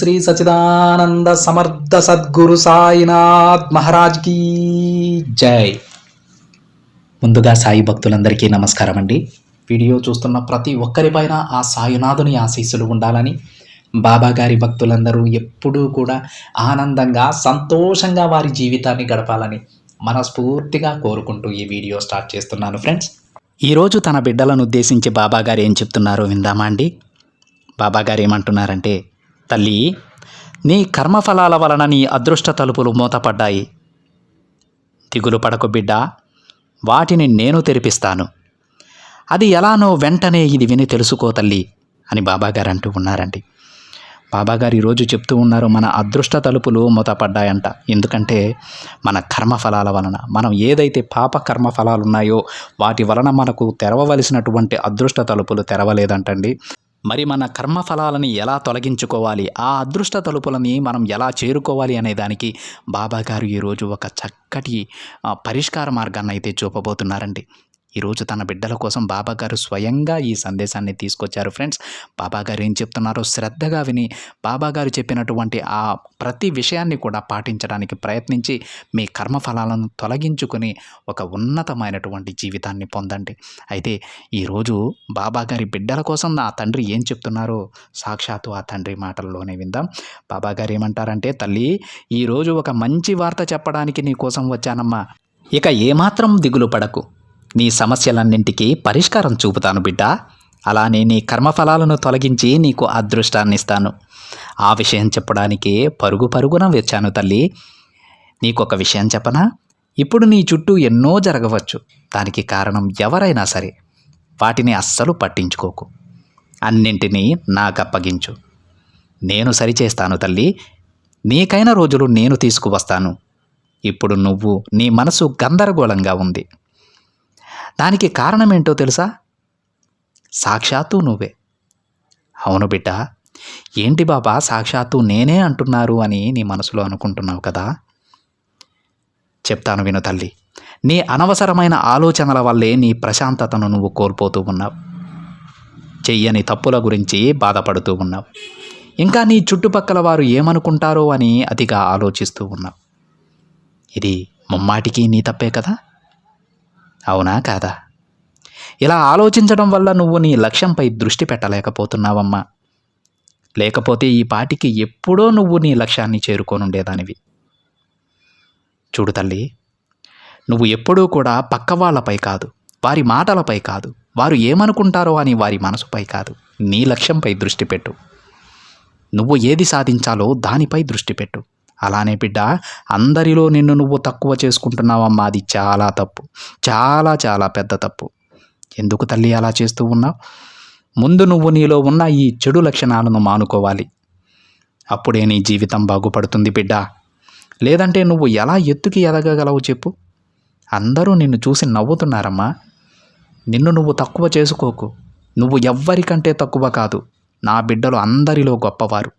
శ్రీ సచిదానంద సమర్థ సద్గురు సాయినాథ్ మహారాజ్ కీ జై. ముందుగా సాయి భక్తులందరికీ నమస్కారం అండి. వీడియో చూస్తున్న ప్రతి ఒక్కరిపైన ఆ సాయినాథుని ఆశీస్సులు ఉండాలని బాబాగారి భక్తులందరూ ఎప్పుడూ కూడా ఆనందంగా సంతోషంగా వారి జీవితాన్ని గడపాలని మనస్ఫూర్తిగా కోరుకుంటూ ఈ వీడియో స్టార్ట్ చేస్తున్నాను ఫ్రెండ్స్. ఈరోజు తన బిడ్డలను ఉద్దేశించి బాబా గారు ఏం చెప్తున్నారో విందామా అండి? బాబాగారు ఏమంటున్నారంటే తల్లి నీ కర్మఫలాల వలన నీ అదృష్ట తలుపులు మూతపడ్డాయి. దిగులు పడకు బిడ్డ వాటిని నేను తెరిపిస్తాను. అది ఎలానో వెంటనే ఇది విని తెలుసుకో తల్లి అని బాబాగారు అంటూ ఉన్నారండి. బాబాగారు ఈరోజు చెప్తూ ఉన్నారు మన అదృష్ట తలుపులు మూతపడ్డాయంట. ఎందుకంటే మన కర్మఫలాల వలన మనం ఏదైతే పాప కర్మఫలాలు ఉన్నాయో వాటి వలన మనకు తెరవవలసినటువంటి అదృష్ట తలుపులు తెరవలేదంటండి. మరి మన కర్మఫలాలని ఎలా తొలగించుకోవాలి? ఆ అదృష్ట తలుపులని మనం ఎలా చేరుకోవాలి అనే దానికి బాబా గారు ఈరోజు ఒక చక్కటి పరిష్కార మార్గాన్ని అయితే చూపబోతున్నారండి. ఈరోజు తన బిడ్డల కోసం బాబాగారు స్వయంగా ఈ సందేశాన్ని తీసుకొచ్చారు ఫ్రెండ్స్. బాబా గారు ఏం చెప్తున్నారో శ్రద్ధగా విని బాబాగారు చెప్పినటువంటి ఆ ప్రతి విషయాన్ని కూడా పాటించడానికి ప్రయత్నించి మీ కర్మఫలాలను తొలగించుకొని ఒక ఉన్నతమైనటువంటి జీవితాన్ని పొందండి. అయితే ఈరోజు బాబాగారి బిడ్డల కోసం నా తండ్రి ఏం చెప్తున్నారో సాక్షాత్తు ఆ తండ్రి మాటల్లోనే విందాం. బాబా గారు ఏమంటారంటే తల్లి ఈరోజు ఒక మంచి వార్త చెప్పడానికి నీ కోసం వచ్చానమ్మా. ఇక ఏమాత్రం దిగులు పడకు. నీ సమస్యలన్నింటికీ పరిష్కారం చూపుతాను బిడ్డ. అలానే నీ కర్మఫలాలను తొలగించి నీకు అదృష్టాన్ని ఇస్తాను ఆ విషయం చెప్పడానికి పరుగు పరుగున వచ్చాను తల్లి. నీకొక విషయం చెప్పనా? ఇప్పుడు నీ చుట్టూ ఎన్నో జరగవచ్చు. దానికి కారణం ఎవరైనా సరే. వాటిని అస్సలు పట్టించుకోకు. అన్నింటినీ నాకు అప్పగించు నేను సరిచేస్తాను తల్లి. నీకైన రోజులు నేను తీసుకువస్తాను. ఇప్పుడు నువ్వు నీ మనసు గందరగోళంగా ఉంది. దానికి కారణమేంటో తెలుసా? సాక్షాత్తు నువ్వే. అవును బిడ్డ ఏంటి బాబా సాక్షాత్తు నేనే అంటున్నారు అని నీ మనసులో అనుకుంటున్నావు కదా? చెప్తాను విను తల్లి నీ అనవసరమైన ఆలోచనల వల్లే నీ ప్రశాంతతను నువ్వు కోల్పోతూ ఉన్నావు. చెయ్యని తప్పుల గురించి బాధపడుతూ ఉన్నావు. ఇంకా నీ చుట్టుపక్కల వారు ఏమనుకుంటారో అని అతిగా ఆలోచిస్తూ ఉన్నావు. ఇది ముమ్మాటికి నీ తప్పే కదా? అవునా కాదా? ఇలా ఆలోచించడం వల్ల నువ్వు నీ లక్ష్యంపై దృష్టి పెట్టలేకపోతున్నావమ్మా. లేకపోతే ఈ పాటికి ఎప్పుడో నువ్వు నీ లక్ష్యాన్ని చేరుకోనుండేదానివి. చూడు తల్లి నువ్వు ఎప్పుడూ కూడా పక్క వాళ్ళపై కాదు వారి మాటలపై కాదు వారు ఏమనుకుంటారో అని వారి మనసుపై కాదు నీ లక్ష్యంపై దృష్టి పెట్టు. నువ్వు ఏది సాధించాలో దానిపై దృష్టి పెట్టు. అలానే బిడ్డ అందరిలో నిన్ను నువ్వు తక్కువ చేసుకుంటున్నావమ్మా. అది చాలా తప్పు. చాలా చాలా పెద్ద తప్పు. ఎందుకు తల్లి అలా చేస్తూ ఉన్నావు? ముందు నువ్వు నీలో ఉన్న ఈ చెడు లక్షణాలను మానుకోవాలి. అప్పుడే నీ జీవితం బాగుపడుతుంది బిడ్డ. లేదంటే నువ్వు ఎలా ఎత్తుకి ఎదగగలవు చెప్పు. అందరూ నిన్ను చూసి నవ్వుతున్నారమ్మా. నిన్ను నువ్వు తక్కువ చేసుకోకు. నువ్వు ఎవ్వరికంటే తక్కువ కాదు. నా బిడ్డలు అందరిలో గొప్పవారు.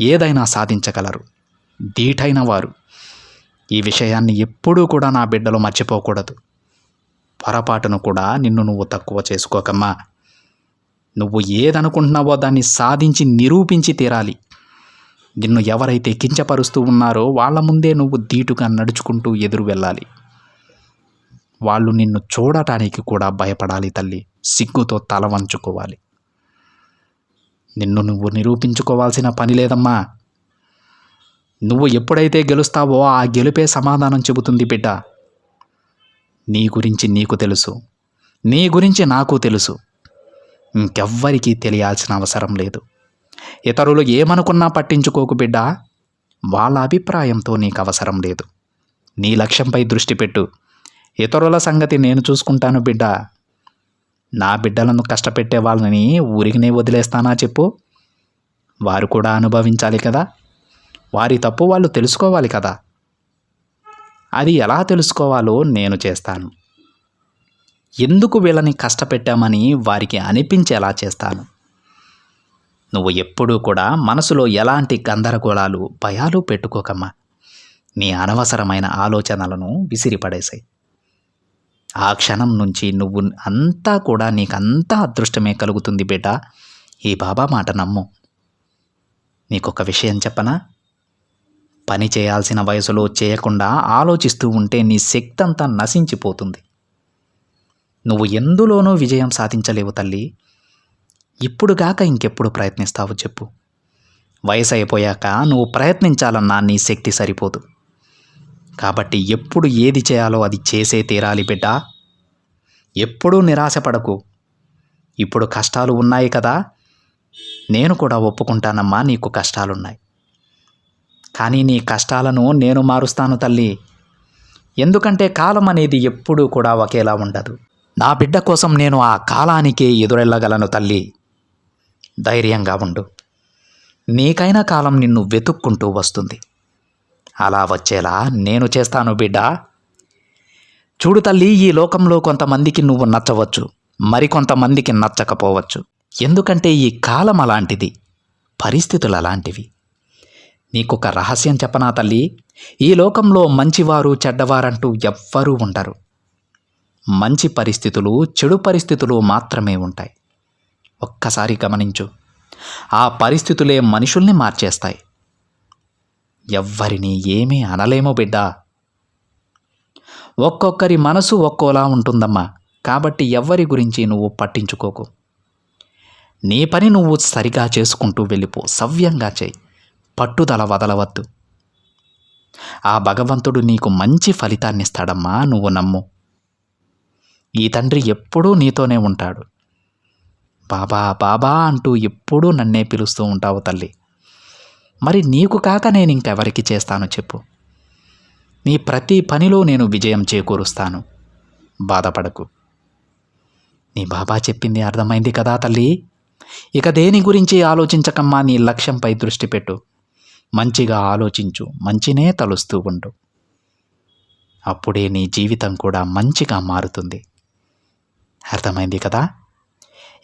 ఏదైనా సాధించగలరు. ధీటైన వారు ఈ విషయాన్ని ఎప్పుడూ కూడా నా బిడ్డలు మర్చిపోకూడదు. పొరపాటును కూడా నిన్ను నువ్వు తక్కువ చేసుకోకమ్మా. నువ్వు ఏదనుకుంటున్నావో దాన్ని సాధించి నిరూపించి తీరాలి. నిన్ను ఎవరైతే కించపరుస్తూ ఉన్నారో వాళ్ళ ముందే నువ్వు ధీటుగా నడుచుకుంటూ ఎదురు వెళ్ళాలి. వాళ్ళు నిన్ను చూడటానికి కూడా భయపడాలి తల్లి. సిగ్గుతో తల వంచుకోవాలి. నిన్ను నువ్వు నిరూపించుకోవాల్సిన పని లేదమ్మా. నువ్వు ఎప్పుడైతే గెలుస్తావో ఆ గెలుపే సమాధానం చెబుతుంది బిడ్డ. నీ గురించి నీకు తెలుసు. నీ గురించి నాకు తెలుసు. ఇంకెవ్వరికీ తెలియాల్సిన అవసరం లేదు. ఇతరులు ఏమనుకున్నా పట్టించుకోకు బిడ్డ. వాళ్ళ అభిప్రాయంతో నీకు అవసరం లేదు. నీ లక్ష్యంపై దృష్టి పెట్టు. ఇతరుల సంగతి నేను చూసుకుంటాను బిడ్డ. నా బిడ్డలను కష్టపెట్టే వాళ్ళని ఊరికినే వదిలేస్తానా చెప్పు. వారు కూడా అనుభవించాలి కదా. వారి తప్పు వాళ్ళు తెలుసుకోవాలి కదా. అది ఎలా తెలుసుకోవాలో నేను చేస్తాను. ఎందుకు వీళ్ళని కష్టపెట్టామని వారికి అనిపించేలా చేస్తాను. నువ్వు ఎప్పుడూ కూడా మనసులో ఎలాంటి గందరగోళాలు భయాలు పెట్టుకోకమ్మా. నీ అనవసరమైన ఆలోచనలను విసిరిపడేశాయి ఆ క్షణం నుంచి నువ్వు అంతా కూడా నీకంతా అదృష్టమే కలుగుతుంది బిడ్డ ఈ బాబా మాట నమ్ము. నీకొక విషయం చెప్పనా? పని చేయాల్సిన వయసులో చేయకుండా ఆలోచిస్తూ ఉంటే నీ శక్తి అంతా నశించిపోతుంది. నువ్వు ఎందులోనూ విజయం సాధించలేవు తల్లి. ఇప్పుడు కాక ఇంకెప్పుడు ప్రయత్నిస్తావు చెప్పు. వయసు అయిపోయాక నువ్వు ప్రయత్నించాలన్నా నీ శక్తి సరిపోదు. కాబట్టి ఎప్పుడు ఏది చేయాలో అది చేసే తీరాలి బిడ్డ. ఎప్పుడూ నిరాశపడకు. ఇప్పుడు కష్టాలు ఉన్నాయి కదా. నేను కూడా ఒప్పుకుంటానమ్మా నీకు కష్టాలున్నాయి. కానీ నీ కష్టాలను నేను మారుస్తాను తల్లి. ఎందుకంటే కాలం అనేది ఎప్పుడూ కూడా ఒకేలా ఉండదు. నా బిడ్డ కోసం నేను ఆ కాలానికే ఎదురెళ్ళగలను తల్లి. ధైర్యంగా ఉండు. నీకైన కాలం నిన్ను వెతుక్కుంటూ వస్తుంది. అలా వచ్చేలా నేను చేస్తాను బిడ్డ. చూడు తల్లి ఈ లోకంలో కొంతమందికి నువ్వు నచ్చవచ్చు. మరికొంతమందికి నచ్చకపోవచ్చు. ఎందుకంటే ఈ కాలం అలాంటిది. పరిస్థితులు అలాంటివి. నీకొక రహస్యం చెప్పనా తల్లి? ఈ లోకంలో మంచివారు చెడ్డవారంటూ ఎవ్వరూ ఉండరు. మంచి పరిస్థితులు చెడు పరిస్థితులు మాత్రమే ఉంటాయి. ఒక్కసారి గమనించు. ఆ పరిస్థితులే మనుషుల్ని మార్చేస్తాయి. ఎవ్వరిని ఏమీ అనలేమో బిడ్డ. ఒక్కొక్కరి మనసు ఒక్కోలా ఉంటుందమ్మా. కాబట్టి ఎవ్వరి గురించి నువ్వు పట్టించుకోకు. నీ పని నువ్వు సరిగా చేసుకుంటూ వెళ్ళిపో. సవ్యంగా చేయి. పట్టుదల వదలవద్దు. ఆ భగవంతుడు నీకు మంచి ఫలితాన్నిస్తాడమ్మా నువ్వు నమ్ము. ఈ తండ్రి ఎప్పుడూ నీతోనే ఉంటాడు. బాబా బాబా అంటూ ఎప్పుడూ నన్నే పిలుస్తూ ఉంటావు తల్లి. మరి నీకు కాక నేను ఇంకెవరికి చేస్తాను చెప్పు. నీ ప్రతి పనిలో నేను విజయం చేకూరుస్తాను. బాధపడకు. నీ బాబా చెప్పింది అర్థమైంది కదా తల్లి. ఇక దేని గురించి ఆలోచించకమ్మా నీ లక్ష్యంపై దృష్టి పెట్టు. మంచిగా ఆలోచించు మంచినే తలుస్తూ ఉండు. అప్పుడే నీ జీవితం కూడా మంచిగా మారుతుంది. అర్థమైంది కదా?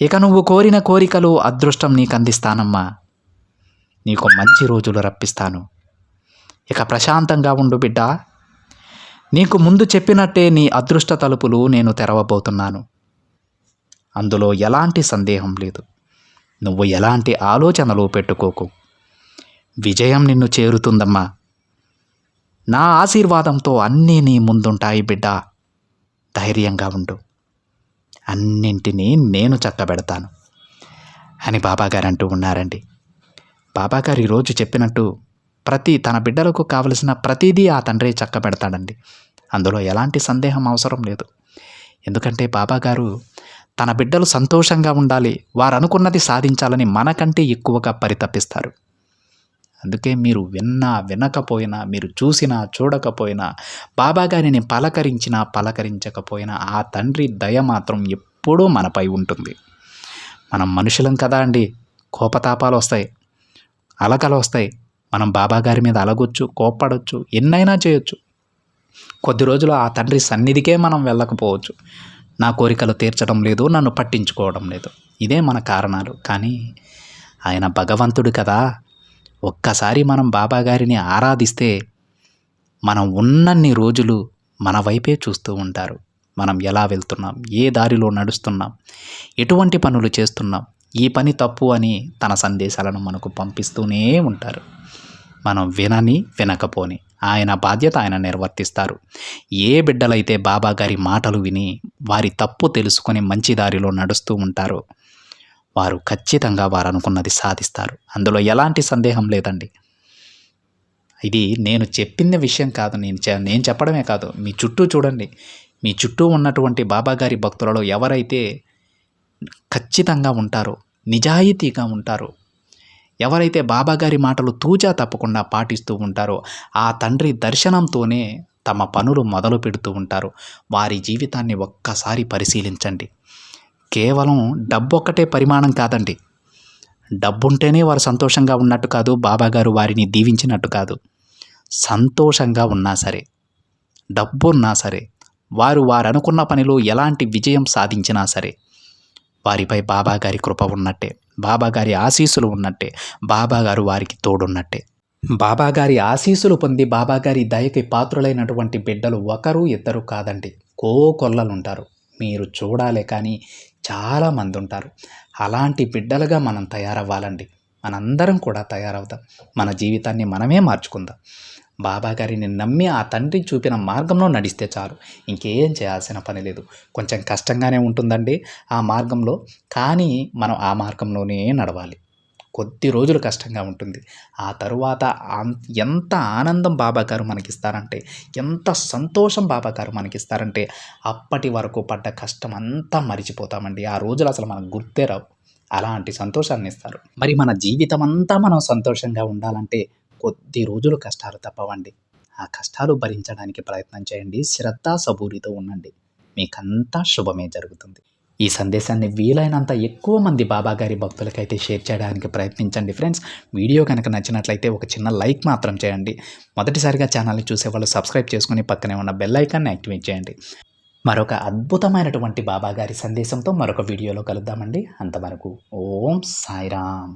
ఇక నువ్వు కోరిన కోరికలు అదృష్టం నీకు అందిస్తానమ్మా నీకు మంచి రోజులు రప్పిస్తాను. ఇక ప్రశాంతంగా ఉండు బిడ్డ. నీకు ముందు చెప్పినట్టే నీ అదృష్ట తలుపులు నేను తెరవబోతున్నాను. అందులో ఎలాంటి సందేహం లేదు. నువ్వు ఎలాంటి ఆలోచనలు పెట్టుకోకు. విజయం నిన్ను చేరుతుందమ్మా. నా ఆశీర్వాదంతో అన్నీ నీ ముందుంటాయి బిడ్డ. ధైర్యంగా ఉండు. అన్నింటినీ నేను చక్కబెడతాను. అని బాబాగారు అంటూ ఉన్నారండి. బాబాగారు ఈరోజు చెప్పినట్టు ప్రతి తన బిడ్డలకు కావలసిన ప్రతిదీ ఆ తండ్రి చక్కబెడతాడండి. అందులో ఎలాంటి సందేహం అవసరం లేదు. ఎందుకంటే బాబాగారు తన బిడ్డలు సంతోషంగా ఉండాలి వారు అనుకున్నది సాధించాలని మనకంటే ఎక్కువగా పరితపిస్తారు. అందుకే మీరు విన్నా వినకపోయినా మీరు చూసినా చూడకపోయినా బాబాగారిని పలకరించినా పలకరించకపోయినా ఆ తండ్రి దయ మాత్రం ఎప్పుడూ మనపై ఉంటుంది. మనం మనుషులం కదా అండి. కోపతాపాలు వస్తాయి అలకలు వస్తాయి మనం బాబాగారి మీద అలగొచ్చు కోప్పడొచ్చు ఎన్నైనా చేయొచ్చు. కొద్ది రోజులు ఆ తండ్రి సన్నిధికే మనం వెళ్ళకపోవచ్చు. నా కోరికలు తీర్చడం లేదు నన్ను పట్టించుకోవడం లేదు. ఇదే మన కారణాలు. కానీ ఆయన భగవంతుడు కదా. ఒక్కసారి మనం బాబా గారిని ఆరాధిస్తే మనం ఉన్నన్ని రోజులు మన వైపే చూస్తూ ఉంటారు. మనం ఎలా వెళ్తున్నాం? ఏ దారిలో నడుస్తున్నాం? ఎటువంటి పనులు చేస్తున్నాం? ఈ పని తప్పు అని తన సందేశాలను మనకు పంపిస్తూనే ఉంటారు. మనం వినని వినకపోని ఆయన బాధ్యత ఆయన నిర్వర్తిస్తారు. ఏ బిడ్డలైతే బాబా గారి మాటలు విని వారి తప్పు తెలుసుకొని మంచి దారిలో నడుస్తూ ఉంటారో వారు ఖచ్చితంగా వారు అనుకున్నది సాధిస్తారు. అందులో ఎలాంటి సందేహం లేదండి. ఇది నేను చెప్పిన విషయం కాదు. నేను చె- నేను చెప్పడమే కాదు. మీ చుట్టూ చూడండి. మీ చుట్టూ ఉన్నటువంటి బాబాగారి భక్తులలో ఎవరైతే ఖచ్చితంగా ఉంటారో నిజాయితీగా ఉంటారో ఎవరైతే బాబాగారి మాటలు తూచా తప్పకుండా పాటిస్తూ ఉంటారో ఆ తండ్రి దర్శనంతోనే తమ పనులు మొదలు పెడుతూ ఉంటారు. వారి జీవితాన్ని ఒక్కసారి పరిశీలించండి. కేవలం డబ్బు ఒక్కటే పరిమాణం కాదండి. డబ్బుంటేనే వారు సంతోషంగా ఉన్నట్టు కాదు బాబాగారు వారిని దీవించినట్టు కాదు. సంతోషంగా ఉన్నా సరే డబ్బున్నా సరే వారు వారు అనుకున్న పనిలో ఎలాంటి విజయం సాధించినా సరే వారిపై బాబాగారి కృప ఉన్నట్టే బాబాగారి ఆశీస్సులు ఉన్నట్టే బాబాగారు వారికి తోడున్నట్టే. బాబాగారి ఆశీస్సులు పొంది బాబాగారి దయకి పాత్రులైనటువంటి బిడ్డలు ఒకరు ఇద్దరు కాదండి కో కొల్లలుంటారు మీరు చూడాలే కానీ చాలామంది ఉంటారు అలాంటి బిడ్డలుగా మనం తయారవ్వాలండి. మనందరం కూడా తయారవుదాం. మన జీవితాన్ని మనమే మార్చుకుందాం. బాబా గారిని నమ్మి ఆ తండ్రి చూపిన మార్గంలో నడిస్తే చాలు. ఇంకేం చేయాల్సిన పని లేదు. కొంచెం కష్టంగానే ఉంటుందండి ఆ మార్గంలో. కానీ మనం ఆ మార్గంలోనే నడవాలి. కొద్ది రోజులు కష్టంగా ఉంటుంది. ఆ తరువాత ఎంత ఆనందం బాబా గారు మనకిస్తారంటే ఎంత సంతోషం బాబా గారు మనకిస్తారంటే అప్పటి వరకు పడ్డ కష్టం అంతా మరిచిపోతామండి. ఆ రోజులు అసలు మనకు గుర్తే రావు. అలాంటి సంతోషాన్ని ఇస్తారు మరి మన జీవితం అంతా మనం సంతోషంగా ఉండాలంటే కొద్ది రోజులు కష్టాలు తప్పవండి. ఆ కష్టాలు భరించడానికి ప్రయత్నం చేయండి. శ్రద్ధ సబూరితో ఉండండి. మీకంతా శుభమే జరుగుతుంది. ఈ సందేశాన్ని వీలైనంత ఎక్కువ మంది బాబాగారి భక్తులకైతే షేర్ చేయడానికి ప్రయత్నించండి ఫ్రెండ్స్. వీడియో కనుక నచ్చినట్లయితే ఒక చిన్న లైక్ మాత్రం చేయండి. మొదటిసారిగా ఛానల్ని చూసే వాళ్ళు సబ్స్క్రైబ్ చేసుకుని పక్కనే ఉన్న బెల్ ఐకాన్ని యాక్టివేట్ చేయండి. మరొక అద్భుతమైనటువంటి బాబాగారి సందేశంతో మరొక వీడియోలో కలుద్దామండి. అంతవరకు ఓం సాయిరామ్.